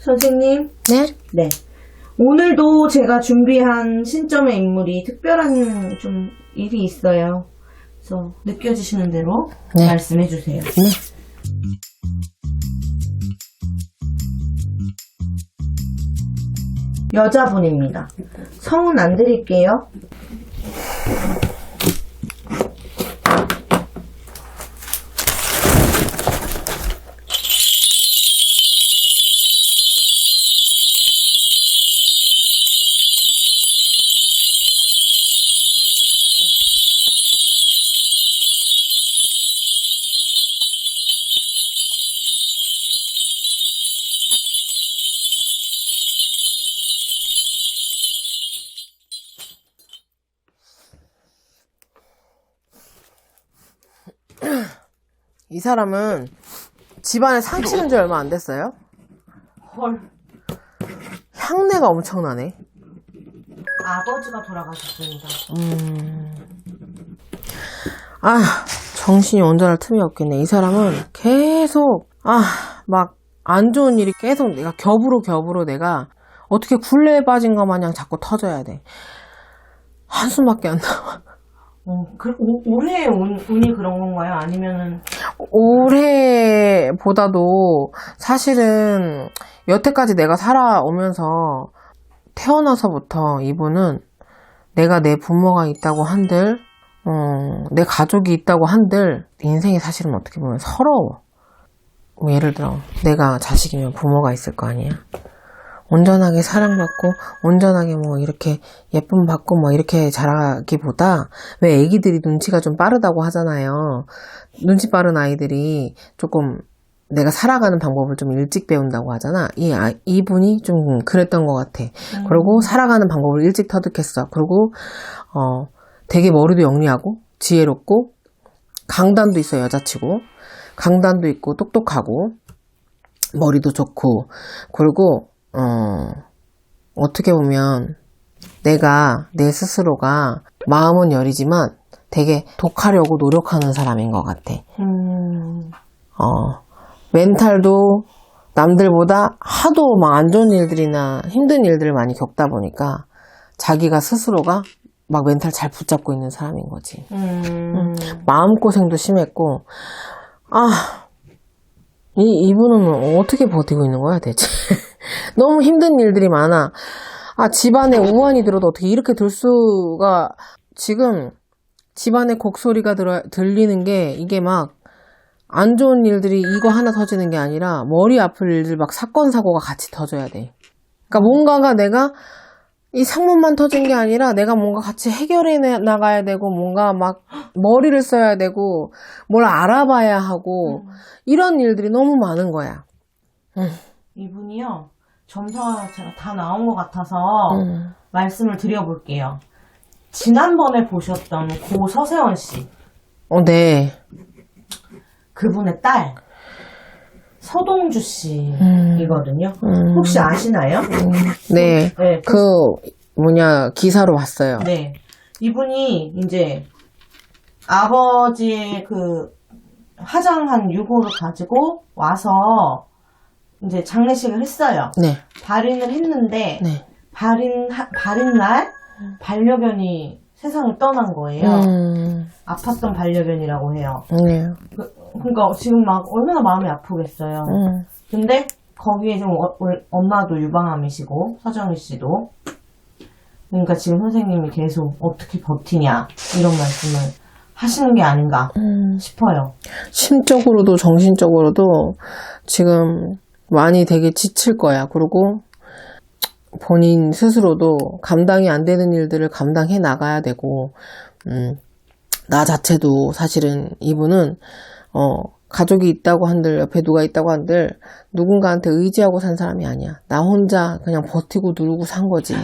선생님, 네? 네. 오늘도 제가 준비한 신점의 인물이 특별한 좀 일이 있어요. 그래서 느껴지시는 대로 네. 말씀해 주세요. 네. 여자분입니다. 성은 안 드릴게요. 이 사람은 집안에 상 치는 지 얼마 안 됐어요? 헐. 향내가 엄청나네. 아버지가 돌아가셨습니다. 아, 정신이 온전할 틈이 없겠네. 이 사람은 계속, 아, 막, 안 좋은 일이 계속 내가 겹으로 겹으로 내가 어떻게 굴레에 빠진 것 마냥 자꾸 터져야 돼. 한숨밖에 안 나와. 어, 올해의 운, 운이 그런 건가요? 아니면은, 올해보다도 사실은 여태까지 내가 살아오면서 태어나서부터 이분은 내가 내 부모가 있다고 한들, 어, 내 가족이 있다고 한들, 인생이 사실은 어떻게 보면 서러워. 뭐 예를 들어, 내가 자식이면 부모가 있을 거 아니야. 온전하게 사랑받고, 온전하게 뭐 이렇게 예쁨 받고 뭐 이렇게 자라기보다, 왜 애기들이 눈치가 좀 빠르다고 하잖아요. 눈치 빠른 아이들이 조금 내가 살아가는 방법을 좀 일찍 배운다고 하잖아. 이, 아, 이분이 좀 그랬던 것 같아. 그리고 살아가는 방법을 일찍 터득했어. 그리고, 어, 되게 머리도 영리하고, 지혜롭고, 강단도 있어, 여자치고. 강단도 있고, 똑똑하고, 머리도 좋고, 그리고, 어, 어떻게 보면, 내가, 내 스스로가, 마음은 여리지만, 되게 독하려고 노력하는 사람인 것 같아. 음, 어, 멘탈도 남들보다 하도 막 안 좋은 일들이나 힘든 일들을 많이 겪다 보니까 자기가 스스로가 막 멘탈 잘 붙잡고 있는 사람인 거지. 음, 마음고생도 심했고, 아, 이, 이분은 어떻게 버티고 있는 거야, 대체? 너무 힘든 일들이 많아. 아, 집안에 우환이 들어도 어떻게 이렇게 들 수가, 지금 집안에 곡소리가 들어, 들리는 게 이게 막, 안 좋은 일들이 이거 하나 터지는 게 아니라 머리 아플 일들 막 사건, 사고가 같이 터져야 돼. 그러니까 뭔가가 내가 이 상문만 터진 게 아니라 내가 뭔가 같이 해결해 내- 나가야 되고 뭔가 막 머리를 써야 되고 뭘 알아봐야 하고 이런 일들이 너무 많은 거야. 이분이요, 점사가 제가 다 나온 것 같아서, 음. 말씀을 드려볼게요. 지난번에 보셨던 고 서세원 씨, 어, 네. 그분의 딸, 서동주 씨이거든요. 음. 혹시 아시나요? 네. 네, 그 뭐냐 기사로 봤어요. 네. 이분이 이제 아버지의 그 화장한 유고를 가지고 와서 이제 장례식을 했어요. 네. 발인을 했는데 네. 발인 하- 발인 날 반려견이 세상을 떠난 거예요. 음. 아팠던 반려견이라고 해요. 네. 그, 그러니까 지금 막 얼마나 마음이 아프겠어요. 음. 근데 거기에 지금 어- 올- 엄마도 유방암이시고 서정희 씨도 그러니까 지금 선생님이 계속 어떻게 버티냐 이런 말씀을 하시는 게 아닌가 음. 싶어요. 심적으로도 정신적으로도 지금 많이 되게 지칠 거야. 그리고 본인 스스로도 감당이 안 되는 일들을 감당해 나가야 되고, 음, 나 자체도 사실은 이분은, 어, 가족이 있다고 한들, 옆에 누가 있다고 한들, 누군가한테 의지하고 산 사람이 아니야. 나 혼자 그냥 버티고 누르고 산 거지.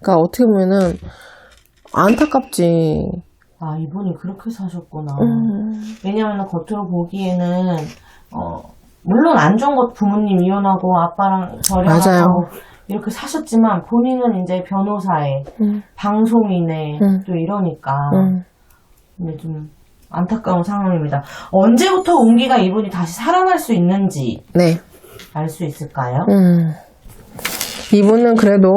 그러니까 어떻게 보면은, 안타깝지. 아 이분이 그렇게 사셨구나. 음, 왜냐하면 겉으로 보기에는 어, 물론 안 좋은 것 부모님 이혼하고 아빠랑 맞아요. 절연하고 이렇게 사셨지만 본인은 이제 변호사에 음, 방송인에 음. 또 이러니까 음. 근데 좀 안타까운 상황입니다. 언제부터 운기가 이분이 다시 살아날 수 있는지 네. 알 수 있을까요? 음. 이분은 그래도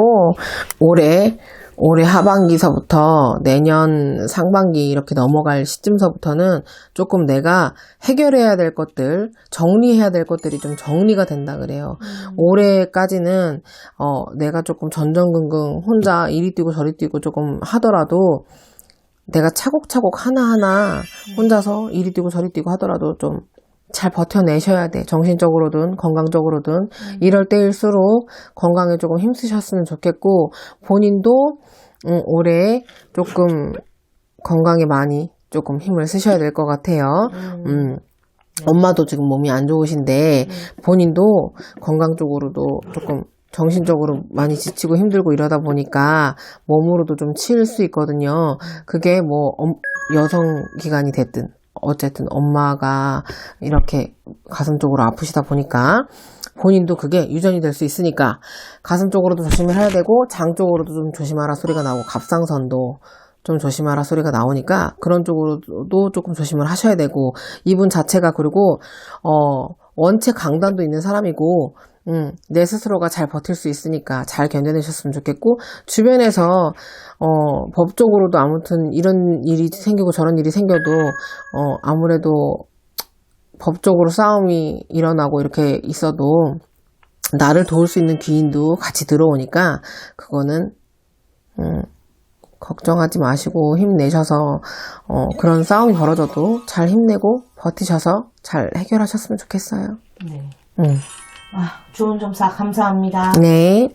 올해 올해 하반기서부터 내년 상반기 이렇게 넘어갈 시점서부터는 조금 내가 해결해야 될 것들, 정리해야 될 것들이 좀 정리가 된다 그래요. 올해까지는 어 내가 조금 전전긍긍 혼자 이리 뛰고 저리 뛰고 조금 하더라도 내가 차곡차곡 하나하나 혼자서 이리 뛰고 저리 뛰고 하더라도 좀 잘 버텨내셔야 돼. 정신적으로든 건강적으로든 이럴 때일수록 건강에 조금 힘쓰셨으면 좋겠고 본인도 음, 올해 조금 건강에 많이 조금 힘을 쓰셔야 될 것 같아요. 음. 엄마도 지금 몸이 안 좋으신데 본인도 건강 쪽으로도 조금 정신적으로 많이 지치고 힘들고 이러다 보니까 몸으로도 좀 치일 수 있거든요. 그게 뭐 엄- 여성 기관이 됐든 어쨌든 엄마가 이렇게 가슴 쪽으로 아프시다 보니까 본인도 그게 유전이 될 수 있으니까 가슴 쪽으로도 조심을 해야 되고 장 쪽으로도 좀 조심하라 소리가 나오고 갑상선도 좀 조심하라 소리가 나오니까 그런 쪽으로도 조금 조심을 하셔야 되고 이분 자체가 그리고 어 원체 강단도 있는 사람이고 음, 내 스스로가 잘 버틸 수 있으니까 잘 견뎌내셨으면 좋겠고 주변에서 어 법적으로도 아무튼 이런 일이 생기고 저런 일이 생겨도 어 아무래도 법적으로 싸움이 일어나고 이렇게 있어도 나를 도울 수 있는 귀인도 같이 들어오니까 그거는 음, 걱정하지 마시고 힘내셔서 어, 그런 싸움이 벌어져도 잘 힘내고 버티셔서 잘 해결하셨으면 좋겠어요. 네. 음. 아, 좋은 점사 감사합니다. 네.